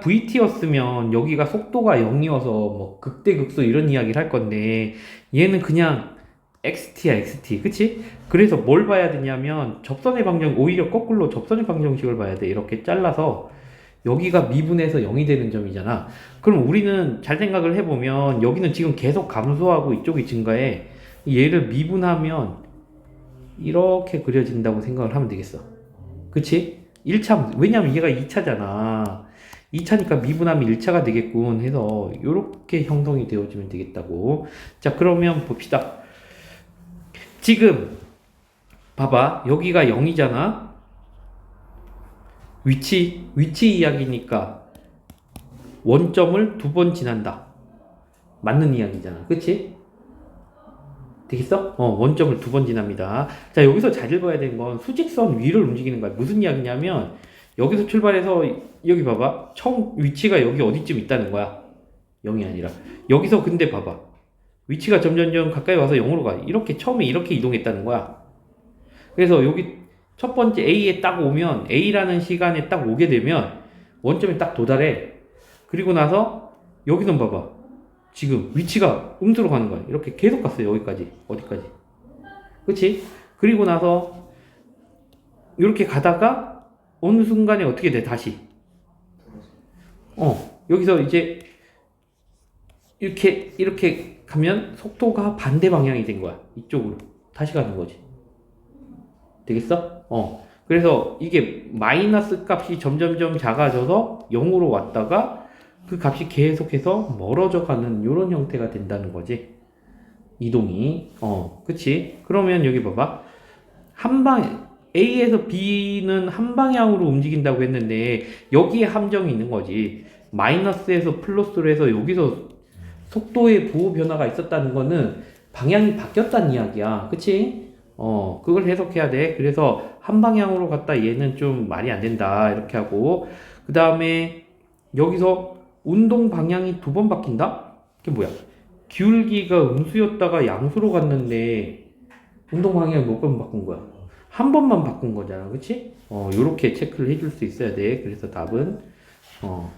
VT였으면 여기가 속도가 0이어서 뭐 극대 극소 이런 이야기를 할 건데 얘는 그냥 XT야 XT 그치? 그래서 뭘 봐야 되냐면 접선의 방정 오히려 거꾸로 접선의 방정식을 봐야 돼. 이렇게 잘라서 여기가 미분해서 0이 되는 점이잖아. 그럼 우리는 잘 생각을 해보면 여기는 지금 계속 감소하고 이쪽이 증가해. 얘를 미분하면 이렇게 그려진다고 생각을 하면 되겠어. 그치? 1차 왜냐면 얘가 2차잖아 2차니까 미분하면 1차가 되겠군 해서 이렇게 형성이 되어지면 되겠다고. 자 그러면 봅시다. 지금 봐봐. 여기가 0이잖아. 위치 위치 이야기니까 원점을 두 번 지난다. 맞는 이야기잖아. 그치? 되겠어? 어 원점을 두 번 지납니다. 자 여기서 잘 읽어야 되는 건 수직선 위를 움직이는 거야. 무슨 이야기냐면 여기서 출발해서 여기 봐봐. 처음 위치가 여기 어디쯤 있다는 거야? 0이 아니라. 여기서 근데 봐봐. 위치가 점점점 가까이 와서 0으로 가. 이렇게 처음에 이렇게 이동했다는 거야. 그래서 여기 첫 번째 A에 딱 오면 A라는 시간에 딱 오게 되면 원점에 딱 도달해. 그리고 나서 여기는 봐봐. 지금 위치가 음수로 가는 거야. 이렇게 계속 갔어요 여기까지. 어디까지. 그치? 그리고 나서 이렇게 가다가 어느 순간에 어떻게 돼 다시 어. 여기서 이제 이렇게 이렇게 가면 속도가 반대 방향이 된 거야. 이쪽으로. 다시 가는 거지. 되겠어? 어. 그래서 이게 마이너스 값이 점점점 작아져서 0으로 왔다가 그 값이 계속해서 멀어져 가는 이런 형태가 된다는 거지. 이동이. 어. 그치? 그러면 여기 봐봐. 한 방 A에서 B는 한 방향으로 움직인다고 했는데 여기에 함정이 있는 거지. 마이너스에서 플러스로 해서 여기서 속도의 부호 변화가 있었다는 거는 방향이 바뀌었다는 이야기야. 그치? 어 그걸 해석해야 돼. 그래서 한 방향으로 갔다 얘는 좀 말이 안 된다. 이렇게 하고. 그 다음에 여기서 운동 방향이 두 번 바뀐다? 그게 뭐야? 기울기가 음수였다가 양수로 갔는데 운동 방향을 몇번 바꾼 거야 한 번만 바꾼 거잖아. 그치? 어 요렇게 체크를 해줄 수 있어야 돼. 그래서 답은 어